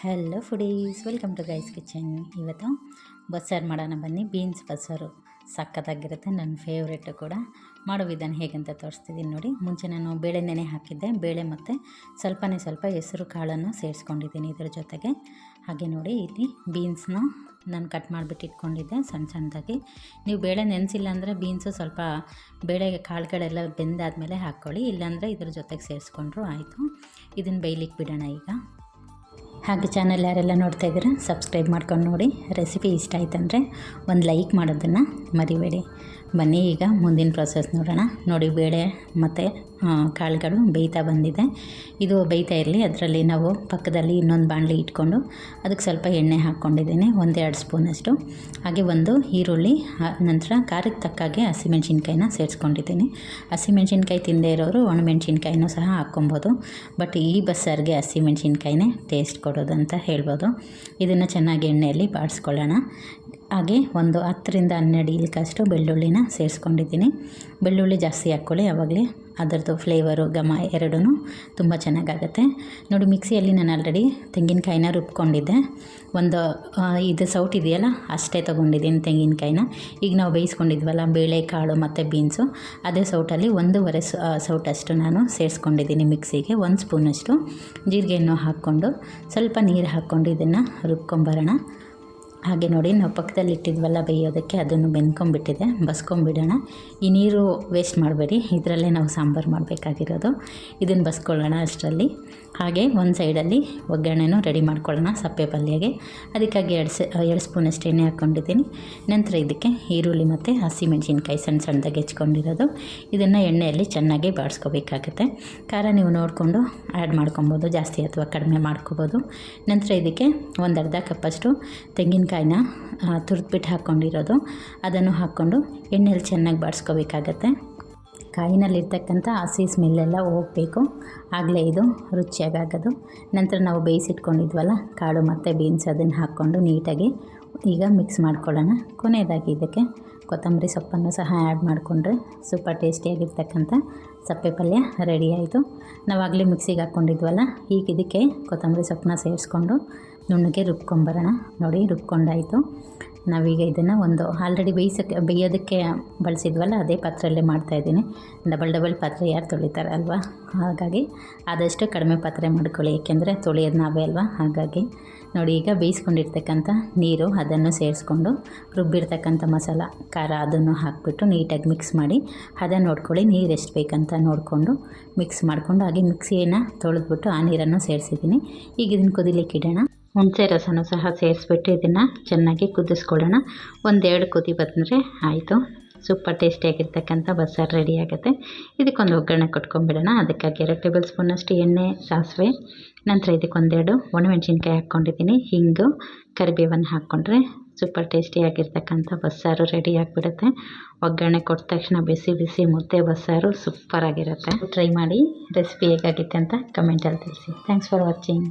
Hello foodies welcome to guys kitchen ಇವತ್ತು ಬಸ್ಸಾರು ಮಾಡೋಣ ಬನ್ನಿ. ಬೀನ್ಸ್ ಬಸ್ಸಾರು. ಸಕ್ಕತ್ತಾಗಿರುತ್ತೆ. ನನ್ನ ಫೇವ್ರೇಟು ಕೂಡ. ಮಾಡೋ ವಿಧಾನ ಹೇಗಂತ ತೋರಿಸ್ತಿದ್ದೀನಿ ನೋಡಿ. ಮುಂಚೆ ನಾನು ಬೇಳೆ ನೆನೆ ಹಾಕಿದ್ದೆ. ಬೇಳೆ ಮತ್ತು ಸ್ವಲ್ಪನೇ ಸ್ವಲ್ಪ ಹೆಸರು ಕಾಳನ್ನು ಸೇರಿಸ್ಕೊಂಡಿದ್ದೀನಿ ಇದರ ಜೊತೆಗೆ. ಹಾಗೆ ನೋಡಿ, ಇಲ್ಲಿ ಬೀನ್ಸ್ನ ನಾನು ಕಟ್ ಮಾಡಿಬಿಟ್ಟು ಇಟ್ಕೊಂಡಿದ್ದೆ ಸಣ್ಣ ಸಣ್ಣದಾಗಿ. ನೀವು ಬೇಳೆ ನೆನೆಸಿಲ್ಲ ಅಂದರೆ ಬೀನ್ಸು ಸ್ವಲ್ಪ ಬೇಳೆಗೆ ಕಾಳುಗಳೆಲ್ಲ ಬೆಂದಾದಮೇಲೆ ಹಾಕ್ಕೊಳ್ಳಿ. ಇಲ್ಲಾಂದರೆ ಇದ್ರ ಜೊತೆಗೆ ಸೇರಿಸ್ಕೊಂಡ್ರು ಆಯಿತು. ಇದನ್ನು ಬೇಯ್ಲಿಕ್ಕೆ ಬಿಡೋಣ ಈಗ. ಹಾಗೆ ಚಾನಲ್ ಯಾರೆಲ್ಲ ನೋಡ್ತಾ ಇದ್ದೀರಾ ಸಬ್ಸ್ಕ್ರೈಬ್ ಮಾಡ್ಕೊಂಡು ನೋಡಿ. ರೆಸಿಪಿ ಇಷ್ಟ ಆಯ್ತಂದರೆ ಒಂದು ಲೈಕ್ ಮಾಡೋದನ್ನು ಮರಿಬೇಡಿ. ಬನ್ನಿ, ಈಗ ಮುಂದಿನ ಪ್ರೊಸೆಸ್ ನೋಡೋಣ. ನೋಡಿ, ಬೇಳೆ ಮತ್ತು ಕಾಳುಗಳು ಬೇಯ್ತಾ ಬಂದಿದೆ. ಇದು ಬೇಯ್ತಾ ಇರಲಿ. ಅದರಲ್ಲಿ ನಾವು ಪಕ್ಕದಲ್ಲಿ ಇನ್ನೊಂದು ಬಾಣಲಿ ಇಟ್ಕೊಂಡು ಅದಕ್ಕೆ ಸ್ವಲ್ಪ ಎಣ್ಣೆ ಹಾಕ್ಕೊಂಡಿದ್ದೀನಿ, ಒಂದೆರಡು ಸ್ಪೂನಷ್ಟು ಹಾಗೆ ಒಂದು ಈರುಳ್ಳಿ ನಂತರ ಖಾರಕ್ಕೆ ತಕ್ಕಾಗೆ ಹಸಿಮೆಣ್ಸಿನ್ಕಾಯಿನ ಸೇರಿಸ್ಕೊಂಡಿದ್ದೀನಿ. ಹಸಿಮೆಣ್ಸಿನ್ಕಾಯಿ ತಿಂದೇ ಇರೋರು ಒಣಮೆಣ್ಸಿನ್ಕಾಯಿನೂ ಸಹ ಹಾಕ್ಕೊಬೋದು. ಬಟ್ ಈ ಬಸ್ಸಾರಿಗೆ ಹಸಿಮೆಣ್ಸಿನ್ಕಾಯಿನೇ ಟೇಸ್ಟ್ ಕೊಡೋದು ಅಂತ ಹೇಳ್ಬೋದು. ಇದನ್ನು ಚೆನ್ನಾಗಿ ಎಣ್ಣೆಯಲ್ಲಿ ಬಾಡಿಸ್ಕೊಳ್ಳೋಣ. ಹಾಗೆ ಒಂದು ಹತ್ತರಿಂದ ಹನ್ನೆರಡು ಇಲ್ಕಷ್ಟು ಬೆಳ್ಳುಳ್ಳಿನ ಸೇರಿಸ್ಕೊಂಡಿದ್ದೀನಿ. ಬೆಳ್ಳುಳ್ಳಿ ಜಾಸ್ತಿ ಹಾಕ್ಕೊಳ್ಳಿ, ಯಾವಾಗಲೇ ಅದರದ್ದು ಫ್ಲೇವರು ಘಮ ಎರಡೂ ತುಂಬ ಚೆನ್ನಾಗಾಗತ್ತೆ. ನೋಡಿ, ಮಿಕ್ಸಿಯಲ್ಲಿ ನಾನು ಆಲ್ರೆಡಿ ತೆಂಗಿನಕಾಯಿನ ರುಬ್ಕೊಂಡಿದ್ದೆ. ಒಂದು ಇದು ಸೌಟ್ ಇದೆಯಲ್ಲ, ಅಷ್ಟೇ ತೊಗೊಂಡಿದ್ದೀನಿ ತೆಂಗಿನಕಾಯಿನ. ಈಗ ನಾವು ಬೇಯಿಸ್ಕೊಂಡಿದ್ವಲ್ಲ ಬೇಳೆ ಕಾಳು ಮತ್ತು ಬೀನ್ಸು ಅದೇ ಸೌಟಲ್ಲಿ ಒಂದೂವರೆ ಸೌಟಷ್ಟು ನಾನು ಸೇರಿಸ್ಕೊಂಡಿದ್ದೀನಿ ಮಿಕ್ಸಿಗೆ. ಒಂದು ಸ್ಪೂನಷ್ಟು ಜೀರಿಗೆಯನ್ನು ಹಾಕ್ಕೊಂಡು ಸ್ವಲ್ಪ ನೀರು ಹಾಕ್ಕೊಂಡು ಇದನ್ನು ರುಬ್ಕೊಂಬರೋಣ. ಹಾಗೆ ನೋಡಿ, ನಾವು ಪಕ್ಕದಲ್ಲಿ ಇಟ್ಟಿದ್ವಲ್ಲ ಬೇಯೋದಕ್ಕೆ, ಅದನ್ನು ಬೆಂದ್ಕೊಂಬಿಟ್ಟಿದೆ ಬಸ್ಕೊಂಬಿಡೋಣ ಈ ನೀರು ವೇಸ್ಟ್ ಮಾಡಬೇಡಿ. ಇದರಲ್ಲೇ ನಾವು ಸಾಂಬಾರು ಮಾಡಬೇಕಾಗಿರೋದು. ಇದನ್ನು ಬಸ್ಕೊಳ್ಳೋಣ ಅಷ್ಟರಲ್ಲಿ. ಹಾಗೆ ಒಂದು ಸೈಡಲ್ಲಿ ಒಗ್ಗರಣೆನೂ ರೆಡಿ ಮಾಡ್ಕೊಳ್ಳೋಣ ಸಪ್ಪೆ ಪಲ್ಯಗೆ. ಅದಕ್ಕಾಗಿ ಎರಡು ಸ, ಎರಡು ಸ್ಪೂನಷ್ಟು ಎಣ್ಣೆ ಹಾಕ್ಕೊಂಡಿದ್ದೀನಿ. ನಂತರ ಇದಕ್ಕೆ ಈರುಳ್ಳಿ ಮತ್ತು ಹಸಿಮೆಣ್ಸಿನ್ಕಾಯಿ ಸಣ್ಣ ಸಣ್ಣದಾಗಿ ಹೆಚ್ಕೊಂಡಿರೋದು. ಇದನ್ನು ಎಣ್ಣೆಯಲ್ಲಿ ಚೆನ್ನಾಗಿ ಬಾಡಿಸ್ಕೋಬೇಕಾಗುತ್ತೆ. ಖಾರ ನೀವು ನೋಡಿಕೊಂಡು ಆ್ಯಡ್ ಮಾಡ್ಕೊಬೋದು. ಜಾಸ್ತಿ ಅಥವಾ ಕಡಿಮೆ ಮಾಡ್ಕೋಬೋದು. ನಂತರ ಇದಕ್ಕೆ ಒಂದು ಅರ್ಧ ಕಪ್ಪಷ್ಟು ತೆಂಗಿನಕಾಯಿನ ತುರಿದ್ಬಿಟ್ಟು ಹಾಕ್ಕೊಂಡಿರೋದು ಅದನ್ನು ಹಾಕ್ಕೊಂಡು ಎಣ್ಣೆಲಿ ಚೆನ್ನಾಗಿ ಬಾಡಿಸ್ಕೋಬೇಕಾಗತ್ತೆ. ಕಾಯಿನಲ್ಲಿರ್ತಕ್ಕಂಥ ಹಸಿ ಸ್ಮೆಲ್ಲೆಲ್ಲ ಹೋಗಬೇಕು. ಆಗಲೇ ಇದು ರುಚಿಯಾಗಿ ಆಗೋದು ನಂತರ ನಾವು ಬೇಯಿಸಿಟ್ಕೊಂಡಿದ್ವಲ್ಲ, ಕಾಳು ಮತ್ತು ಬೀನ್ಸ್ ಅದನ್ನು ಹಾಕ್ಕೊಂಡು ನೀಟಾಗಿ ಈಗ ಮಿಕ್ಸ್ ಮಾಡ್ಕೊಳ್ಳೋಣ. ಕೊನೆಯದಾಗಿ ಇದಕ್ಕೆ ಕೊತ್ತಂಬರಿ ಸೊಪ್ಪನ್ನು ಸಹ ಆ್ಯಡ್ ಮಾಡಿಕೊಂಡ್ರೆ ಸೂಪರ್ ಟೇಸ್ಟಿಯಾಗಿರ್ತಕ್ಕಂಥ ಸಪ್ಪೆ ಪಲ್ಯ ರೆಡಿ ಆಯಿತು. ನಾವಾಗಲೇ ಮಿಕ್ಸಿಗೆ ಹಾಕ್ಕೊಂಡಿದ್ವಲ್ಲ, ಈಗ ಇದಕ್ಕೆ ಕೊತ್ತಂಬರಿ ಸೊಪ್ಪನ್ನ ಸೇರಿಸ್ಕೊಂಡು ನುಣ್ಣಗೆ ರುಬ್ಕೊಂಬರೋಣ. ನೋಡಿ, ರುಬ್ಕೊಂಡಾಯಿತು. ನಾವೀಗ ಇದನ್ನು ಒಂದು ಆಲ್ರೆಡಿ ಬೇಯಿಸೋಕ್ಕೆ ಬೇಯೋದಕ್ಕೆ ಬಳಸಿದ್ವಲ್ಲ, ಅದೇ ಪಾತ್ರೆಯಲ್ಲೇ ಮಾಡ್ತಾಯಿದ್ದೀನಿ ಡಬಲ್ ಡಬಲ್ ಪಾತ್ರೆ ಯಾರು ತೊಳಿತಾರೆ ಅಲ್ವಾ? ಹಾಗಾಗಿ ಆದಷ್ಟು ಕಡಿಮೆ ಪಾತ್ರೆ ಮಾಡ್ಕೊಳ್ಳಿ, ಏಕೆಂದರೆ ತೊಳೆಯೋದು ನಾವೇ ಅಲ್ವಾ? ಹಾಗಾಗಿ ನೋಡಿ, ಈಗ ಬೇಯಿಸ್ಕೊಂಡಿರ್ತಕ್ಕಂಥ ನೀರು ಅದನ್ನು ಸೇರಿಸ್ಕೊಂಡು ರುಬ್ಬಿರ್ತಕ್ಕಂಥ ಮಸಾಲ, ಖಾರ ಅದನ್ನು ಹಾಕಿಬಿಟ್ಟು ನೀಟಾಗಿ ಮಿಕ್ಸ್ ಮಾಡಿ ಹದ ನೋಡ್ಕೊಳ್ಳಿ, ನೀರು ಎಷ್ಟು ಬೇಕಂತ ನೋಡಿಕೊಂಡು ಮಿಕ್ಸ್ ಮಾಡಿಕೊಂಡು, ಹಾಗೆ ಮಿಕ್ಸಿಯನ್ನು ತೊಳೆದ್ಬಿಟ್ಟು ಆ ನೀರನ್ನು ಸೇರಿಸಿದ್ದೀನಿ. ಈಗ ಇದನ್ನು ಕುದಿಲಿಕ್ಕೆ ಇಡೋಣ. ಹುಣಸೆ ರಸನೂ ಸಹ ಸೇರಿಸ್ಬಿಟ್ಟು ಇದನ್ನು ಚೆನ್ನಾಗಿ ಕುದಿಸ್ಕೊಳ್ಳೋಣ. ಒಂದೆರಡು ಕುದಿ ಬಂದರೆ ಆಯಿತು. ಸೂಪರ್ ಟೇಸ್ಟಿಯಾಗಿರ್ತಕ್ಕಂಥ ಬಸ್ಸಾರು ರೆಡಿ ಆಗುತ್ತೆ. ಇದಕ್ಕೊಂದು ಒಗ್ಗರಣೆ ಕೊಟ್ಕೊಂಡ್ಬಿಡೋಣ. ಅದಕ್ಕಾಗಿ ಎರಡು ಟೇಬಲ್ ಸ್ಪೂನಷ್ಟು ಎಣ್ಣೆ, ಸಾಸಿವೆ, ನಂತರ ಇದಕ್ಕೊಂದೆರಡು ಒಣಮೆಣ್ಸಿನ್ಕಾಯಿ ಹಾಕ್ಕೊಂಡಿದ್ದೀನಿ. ಹಿಂಗು ಕರಿಬೇವನ್ನು ಹಾಕ್ಕೊಂಡ್ರೆ ಸೂಪರ್ ಟೇಸ್ಟಿಯಾಗಿರ್ತಕ್ಕಂಥ ಬಸ್ಸಾರು ರೆಡಿ ಆಗಿಬಿಡುತ್ತೆ. ಒಗ್ಗರಣೆ ಕೊಟ್ಟ ತಕ್ಷಣ ಬಿಸಿ ಬಿಸಿ ಮುದ್ದೆ ಬಸ್ಸಾರು ಸೂಪರಾಗಿರುತ್ತೆ ಟ್ರೈ ಮಾಡಿ ರೆಸಿಪಿ ಹೇಗಾಗಿತ್ತೆ ಅಂತ ಕಮೆಂಟಲ್ಲಿ ತಿಳಿಸಿ. Thanks for watching